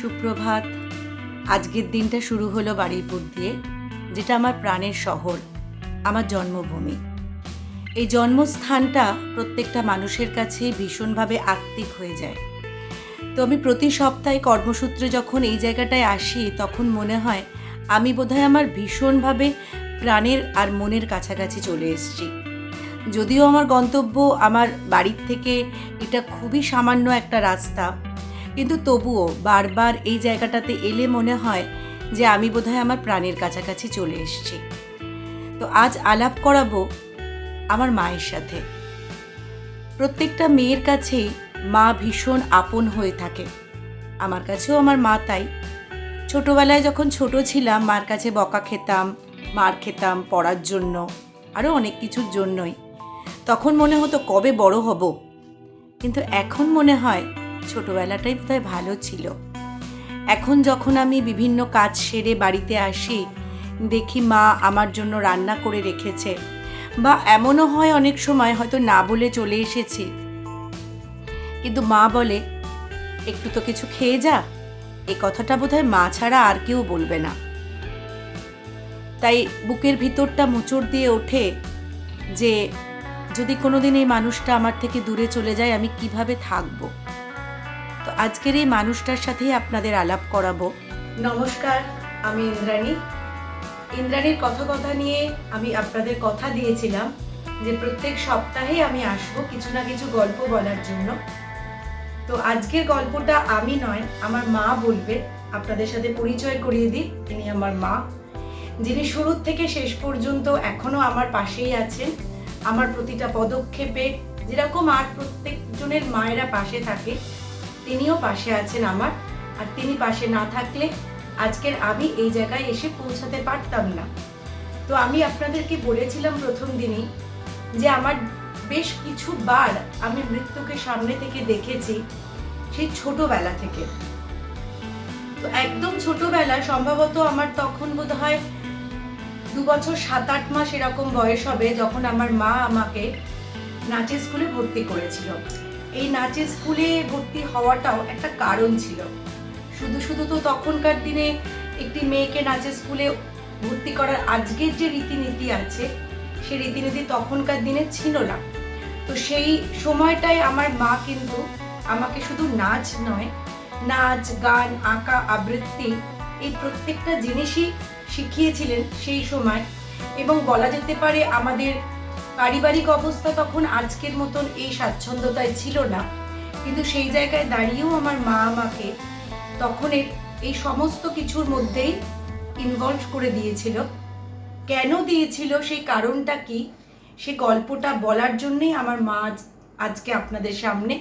সুপ্রভাত। আজকের দিনটা শুরু হলো বারুইপুর দিয়ে, যেটা আমার প্রাণের শহর, আমার জন্মভূমি। এই জন্মস্থানটা প্রত্যেকটা মানুষের কাছে ভীষণভাবে আত্মিক হয়ে যায়। তো আমি প্রতি সপ্তাহে কর্মসূত্রে যখন এই জায়গাটায় আসি, তখন মনে হয় আমি বোধহয় আমার ভীষণভাবে প্রাণের আর মনের কাছাকাছি চলে এসেছি। যদিও আমার গন্তব্য আমার বাড়ির থেকে এটা খুবই সামান্য একটা রাস্তা কিন্তু তবুও বারবার এই জায়গাটাতে এলে মনে হয় যে আমি বোধহয় আমার প্রাণের কাছাকাছি চলে এসেছি। তো আজ আলাপ করাবো আমার মায়ের সাথে। প্রত্যেকটা মেয়ের কাছেই মা ভীষণ আপন হয়ে থাকে। আমার কাছেও আমার মা তাই। ছোটোবেলায় যখন ছোট ছিলাম, মার কাছে বকা খেতাম, মার খেতাম পড়ার জন্য, আরও অনেক কিছুর জন্যই। তখন মনে হতো কবে বড় হব। কিন্তু এখন মনে হয় ছোটোবেলাটাই বোধহয় ভালো ছিল। এখন যখন আমি বিভিন্ন কাজ সেরে বাড়িতে আসি, দেখি মা আমার জন্য রান্না করে রেখেছে বা এমনও হয় অনেক সময় হয়তো না বলে চলে এসেছি। কিন্তু মা বলে, একটু তো কিছু খেয়ে যা এই কথাটা বোধহয় মা ছাড়া আর কেউ বলবে না। তাই বুকের ভিতরটা মোচড় দিয়ে ওঠে যে, যদি কোনোদিন এই মানুষটা আমার থেকে দূরে চলে যায়, আমি কীভাবে থাকব? তো আজকের এই মানুষটার সাথেই আপনাদের আলাপ করাবো। নমস্কার, আমি ইন্দ্রাণী। ইন্দ্রাণীর কথা কথা নিয়ে আমি আপনাদের কথা দিয়েছিলাম যে প্রত্যেক সপ্তাহে আমি আসব কিছু না কিছু গল্প বলার জন্য। তো আজকের গল্পটা আমি নয়, আমার মা বলবে। আপনাদের সাথে পরিচয় করিয়ে দিই তিনি আমার মা। যিনি শুরুর থেকে শেষ পর্যন্ত এখনও আমার পাশেই আছেন। আমার প্রতিটা পদক্ষেপে যেরকম আর প্রত্যেকজনের মায়েরা পাশে থাকে তিনিও পাশে আছেন আমার। আর তিনি পাশে না থাকলে আজকের আমি এই জায়গায় এসে পৌঁছাতে পারতাম না। তো আমি আপনাদেরকে বলেছিলাম প্রথম দিনই যে আমার বেশ কিছু বার আমি মৃত্যুকে সামনে থেকে দেখেছি সেই ছোটবেলা থেকে। তো একদম ছোটবেলা সম্ভবত আমার তখন বোধ হয় দু বছর সাত আট মাস এরকম বয়স হবে যখন আমার মা আমাকে নাচের স্কুলে ভর্তি করেছিল। এই নাচের স্কুলে ভর্তি হওয়াটাও একটা কারণ ছিল। শুধু শুধু তো তখনকার দিনে একটি মেয়েকে নাচের স্কুলে ভর্তি করার আজকের যে রীতিনীতি আছে সেই রীতিনীতি তখনকার দিনে ছিল না। তো সেই সময়টায় আমার মা কিন্তু আমাকে শুধু নাচ নয়, নাচ, গান, আঁকা, আবৃত্তি এই প্রত্যেকটা জিনিসই শিখিয়েছিলেন সেই সময় এবং বলা যেতে পারে আমাদের পারিবারিক অবস্থা তখন আজকের মতন এই স্বাচ্ছন্দ্যতায় ছিল না। কিন্তু সেই জায়গায় দাঁড়িয়েও আমার মা আমাকে তখন এই সমস্ত কিছুর মধ্যেই ইনভলভ করে দিয়েছিল। কেন দিয়েছিল, সেই কারণটা কি, সে গল্পটা বলার জন্যই আমার মা আজকে আপনাদের সামনে।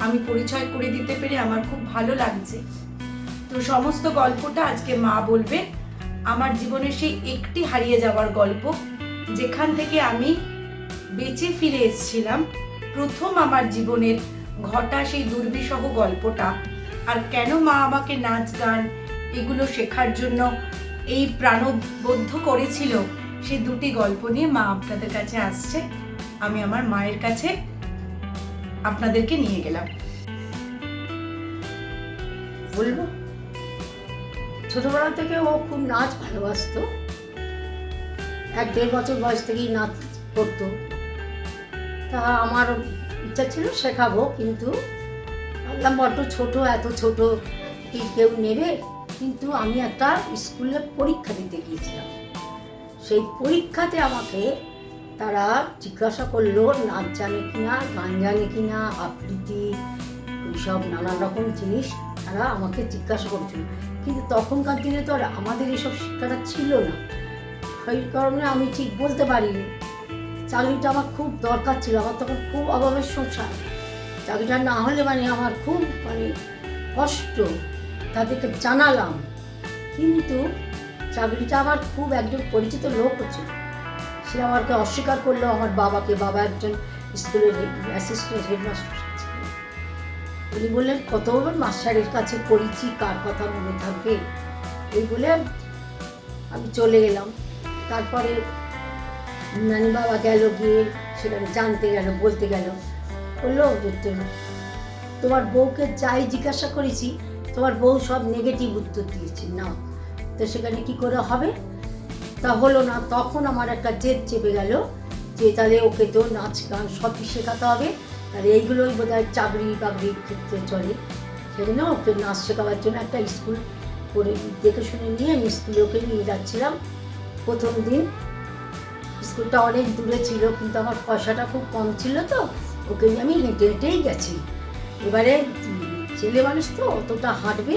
আমি পরিচয় করে দিতে পেরে আমার খুব ভালো লাগছে। তো সমস্ত গল্পটা আজকে মা বলবে। আমার জীবনের সেই একটি হারিয়ে যাওয়ার গল্প। যেখান থেকে আমি বেঁচে ফিরে এসেছিলাম, প্রথম আমার জীবনের ঘটা সেই দুর্বিষহ গল্পটা। আর কেন মা আমাকে নাচ, গান এগুলো শেখার জন্য এই প্রাণবদ্ধ করেছিল সেই দুটি গল্প নিয়ে মা আপনাদের কাছে আসছে। আমি আমার মায়ের কাছে আপনাদেরকে নিয়ে গেলাম। বলব? ছোটবেলা থেকে ও খুব নাচ ভালোবাসতো। এক দেড় বছর বয়স থেকেই নাচ করতো। তা আমার ইচ্ছা ছিল শেখাবো, কিন্তু ভাবলাম বড্ড ছোট, এত ছোট কি কেউ নেবে? কিন্তু আমি একটা স্কুলে পরীক্ষা দিতে গিয়েছিলাম। সেই পরীক্ষাতে আমাকে তারা জিজ্ঞাসা করল, নাচ জানে কিনা, গান জানে কিনা, আবৃত্তি, এইসব নানান রকম জিনিস তারা আমাকে জিজ্ঞাসা করছিল। কিন্তু তখনকার দিনে তো আর আমাদের এসব শিক্ষাটা ছিল না। সেই কারণে আমি ঠিক বলতে পারিনি। চাকরিটা আমার খুব দরকার ছিল, আমার তখন খুব অভাবের সংসার। চাকরিটা না হলে মানে আমার খুব মানে কষ্ট, তাদেরকে জানালাম। কিন্তু চাকরিটা আমার খুব একজন পরিচিত লোক হচ্ছে সে আমাকে অস্বীকার করল, আমার বাবাকে। বাবা একজন স্কুলের অ্যাসিস্ট্যান্ট হেডমাস্টার উনি বললেন, কত মাস্টারের কাছে পড়েছি, কার কথা মনে থাকবে? এই বলে আমি চলে এলাম তারপরে নানি বাবা গেল গিয়ে সেখানে জানতে গেল, বলতে গেল। বলল তো- তোমার বউকে যাই জিজ্ঞাসা করেছি, তোমার বউ সব নেগেটিভ উত্তর দিয়েছে। না, তো সেখানে কি করে হবে? তা হলো না, তখন আমার একটা জেদ চেপে গেল যে তাহলে ওকে তো নাচ গান সবই শেখাতে হবে। তাহলে এইগুলোই বোধ হয় চাকরি বাকরির ক্ষেত্রে চলে। সেজন্য ওকে নাচ শেখাবার জন্য একটা স্কুল করে দেখে শুনে নিয়ে আমি স্কুলে ওকে নিয়ে যাচ্ছিলাম। প্রথম দিন। স্কুলটা অনেক দূরে ছিল, কিন্তু আমার পয়সাটা খুব কম ছিল তো, ওকে নিয়ে আমি হেঁটে হেঁটেই গেছি। এবারে ছেলে মানুষ তো, অতটা হাঁটবে।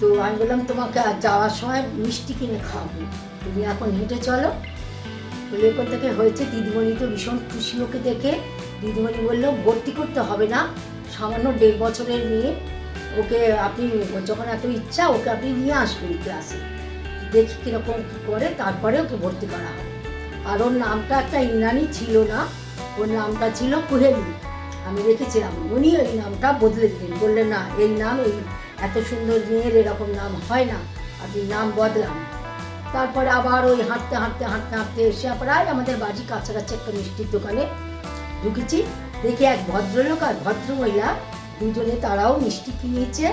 তো আমি বললাম, তোমাকে যাওয়ার সময় মিষ্টি কিনে খাওয়াবো। তুমি এখন হেঁটে চলো। বলে এরপর থেকে হয়েছে, দিদিমণি তো ভীষণ খুশি ওকে দেখে। দিদিমণি বলল, ভর্তি করতে হবে না, সামান্য দেড় বছরের মেয়ে। ওকে আপনি, যখন এত ইচ্ছা, ওকে আপনি নিয়ে আসবেন ক্লাসে দেখি কীরকম কী করে তারপরে ওকে ভর্তি করা হবে আর ওর নামটা একটা ইংরানি ছিল না, ওর নামটা ছিল কুহেলি। আমি রেখেছিলাম, উনি ওই নামটা বদলে দিলেন। বললেন, না, এই নাম, এই এত সুন্দর মেয়ের এরকম নাম হয় না, আপনি নাম বদলান। তারপরে আবার ওই হাঁটতে হাঁটতে হাঁটতে হাঁটতে এসে প্রায় আমাদের বাড়ি কাছাকাছি একটা মিষ্টির দোকানে ঢুকেছি। দেখি এক ভদ্রলোক আর ভদ্রমহিলা দুজনে তারাও মিষ্টি কিনেছে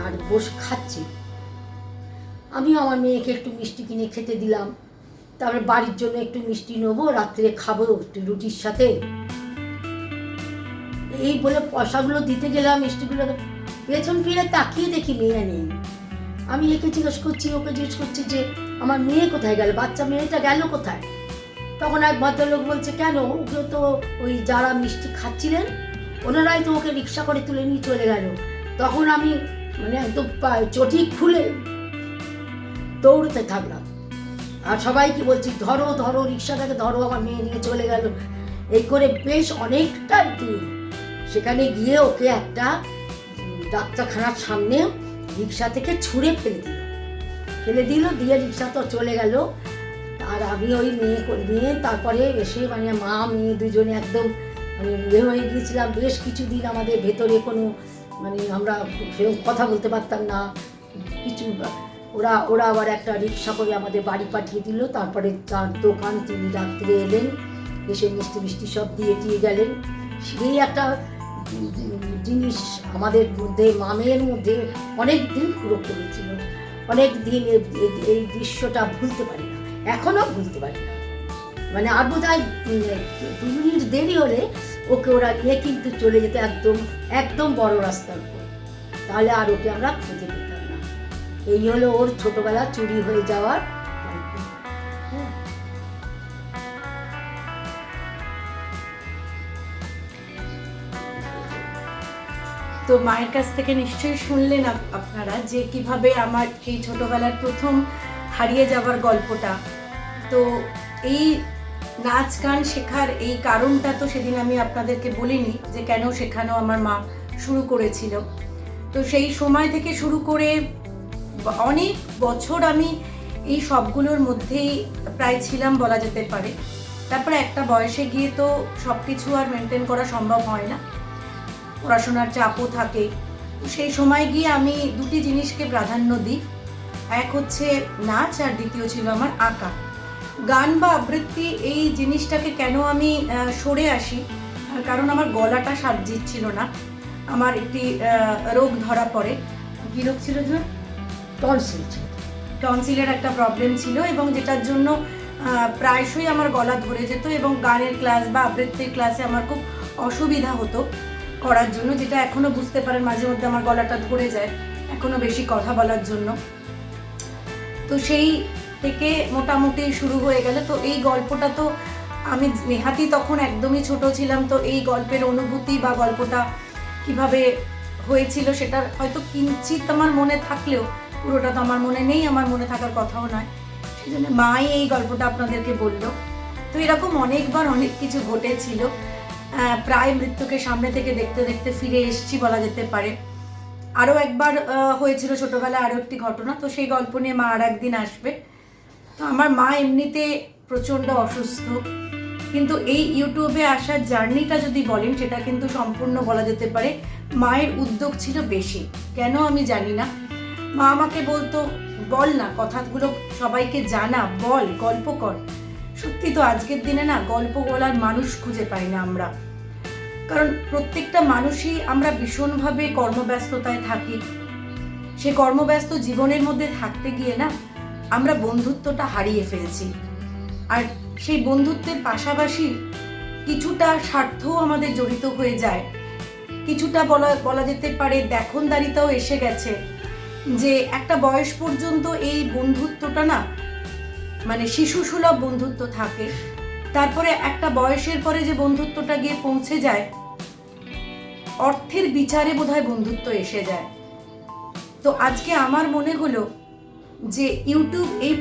আর বসে খাচ্ছে। আমিও আমার মেয়েকে একটু মিষ্টি কিনে খেতে দিলাম। তারপরে বাড়ির জন্য একটু মিষ্টি নেব, রাত্রে খাব একটু রুটির সাথে। এই বলে পয়সাগুলো দিতে গেলাম মিষ্টিগুলো। পেছন ফিরে তাকিয়ে দেখি মেয়ে নেই। আমি একে জিজ্ঞেস করছি, ওকে জিজ্ঞেস করছি যে, আমার মেয়ে কোথায় গেল? বাচ্চা মেয়েটা গেল কোথায়? তখন এক ভদ্রলোক বলছে, কেন? ওকে তো ওই যারা মিষ্টি খাচ্ছিলেন, ওনারাই তো ওকে রিক্সা করে তুলে নিয়ে চলে গেল। তখন আমি মানে একদম চটি খুলে দৌড়তে থাকলাম। আর সবাইকে বলছি, ধরো ধরো, রিক্সাটাকে ধরো, আমার মেয়ে নিয়ে চলে গেল। এই করে বেশ অনেকটা দূর। সেখানে গিয়ে ওকে একটা ডাক্তারখানার সামনে রিক্সা থেকে ছুঁড়ে ফেলে দিল। ফেলে দিল, দিয়ে রিক্সা তো চলে গেল। আর আমি ওই মেয়ে নিয়ে তারপরে এসে মানে মা মেয়ে দুজনে একদম মানে ইয়ে হয়ে গিয়েছিলাম। বেশ কিছুদিন আমাদের ভেতরে কোনো মানে আমরা কথা বলতে পারতাম না। কিছু ওরা ওরা আবার একটা রিক্সা করে আমাদের বাড়ি পাঠিয়ে দিল। তারপরে তার দোকান তিনি রাত্রে এলেন, এসে মিষ্টি মিষ্টি সব দিয়ে দিয়ে গেলেন। সেই একটা জিনিস আমাদের মধ্যে, মামের মধ্যে অনেক দিন পুরো করেছিল। অনেক দিন এই দৃশ্যটা ভুলতে পারি না, এখনও ভুলতে পারি না। মানে আর বোধ হয় দু মিনিট দেরি হলে ওকে ওরা নিয়ে কিন্তু চলে যেত একদম একদম বড় রাস্তার উপর। তাহলে আর ওকে আমরা খুঁজে পেতাম এই হলো ওর ছোটবেলা চুরি হয়ে যাওয়ার তো মায়ের কাছ থেকে নিশ্চয়ই শুনলেন আপনারা যে কীভাবে আমার সেই ছোটবেলার প্রথম হারিয়ে যাবার গল্পটা। তো এই নাচ গান শেখার এই কারণটা তো সেদিন আমি আপনাদেরকে বলিনি যে কেন শেখানো আমার মা শুরু করেছিল। তো সেই সময় থেকে শুরু করে অনেক বছর আমি এই সবগুলোর মধ্যেই প্রায় ছিলাম বলা যেতে পারে। তারপরে একটা বয়সে গিয়ে তো সব কিছু আর মেনটেন করা সম্ভব হয় না। পড়াশোনার চাপও থাকে। সেই সময় গিয়ে আমি দুটি জিনিসকে প্রাধান্য দিই। এক হচ্ছে নাচ আর দ্বিতীয় ছিল আমার আঁকা। গান বা আবৃত্তি এই জিনিসটাকে কেন আমি সরে আসি? কারণ আমার গলাটা সাজ্জিত ছিল না। আমার একটি রোগ ধরা পড়ে। কী রোগ ছিল যে টনসিল ছিল। টনসিলের একটা প্রবলেম ছিল এবং যেটার জন্য প্রায়শই আমার গলা ধরে যেত এবং গানের ক্লাস বা আবৃত্তির ক্লাসে আমার খুব অসুবিধা হতো করার জন্য, যেটা এখনও বুঝতে পারেন মাঝে মধ্যে আমার গলাটা ধরে যায়, এখনও বেশি কথা বলার জন্য। তো সেই থেকে মোটামুটি শুরু হয়ে গেল। তো এই গল্পটা তো আমি নেহাতি তখন একদমই ছোট ছিলাম, তো এই গল্পের অনুভূতি বা গল্পটা কীভাবে হয়েছিল সেটা হয়তো কিঞ্চিত আমার মনে থাকলেও পুরোটা তো আমার মনে নেই, আমার মনে থাকার কথাও নয়। সেই জন্য মাই এই গল্পটা আপনাদেরকে বলল। তো এরকম অনেকবার অনেক কিছু ঘটেছিল। প্রায় মৃত্যুকে সামনে থেকে দেখতে দেখতে ফিরে এসেছি বলা যেতে পারে। আরও একবার হয়েছিল ছোটোবেলায় আরও একটি ঘটনা, তো সেই গল্প নিয়ে মা আর একদিন আসবে। তো আমার মা এমনিতে প্রচণ্ড অসুস্থ। কিন্তু এই ইউটিউবে আসার জার্নিটা যদি বলেন, সেটা কিন্তু সম্পূর্ণ বলা যেতে পারে, মায়ের উদ্যোগ ছিল বেশি। কেন আমি জানি না। মা আমাকে বলতো, বল না, কথাগুলো সবাইকে জানা, বল, গল্প কর। সত্যি তো আজকের দিনে না গল্প বলার মানুষ খুঁজে পাই না আমরা। কারণ প্রত্যেকটা মানুষই আমরা ভীষণভাবে কর্মব্যস্ততায় থাকি। সে কর্মব্যস্ত জীবনের মধ্যে থাকতে গিয়ে না আমরা বন্ধুত্বটা হারিয়ে ফেলছি। আর সেই বন্ধুত্বের পাশাপাশি কিছুটা স্বার্থও আমাদের জড়িত হয়ে যায়। কিছুটা বলা বলা যেতে পারে, দেখনদারিতাও এসে গেছে। যে একটা বয়স পর্যন্ত এই বন্ধুত্বটা না মানে শিশু সুলভ বন্ধুত্ব থাকে। তারপরে একটা বয়সের পরে যে বন্ধুত্বটা গিয়ে পৌঁছে যায়, অর্থের বিচারে বোধহয় বন্ধুত্ব এসে যায়। তো আজকে আমার মনে হলো যে ইউটিউব এই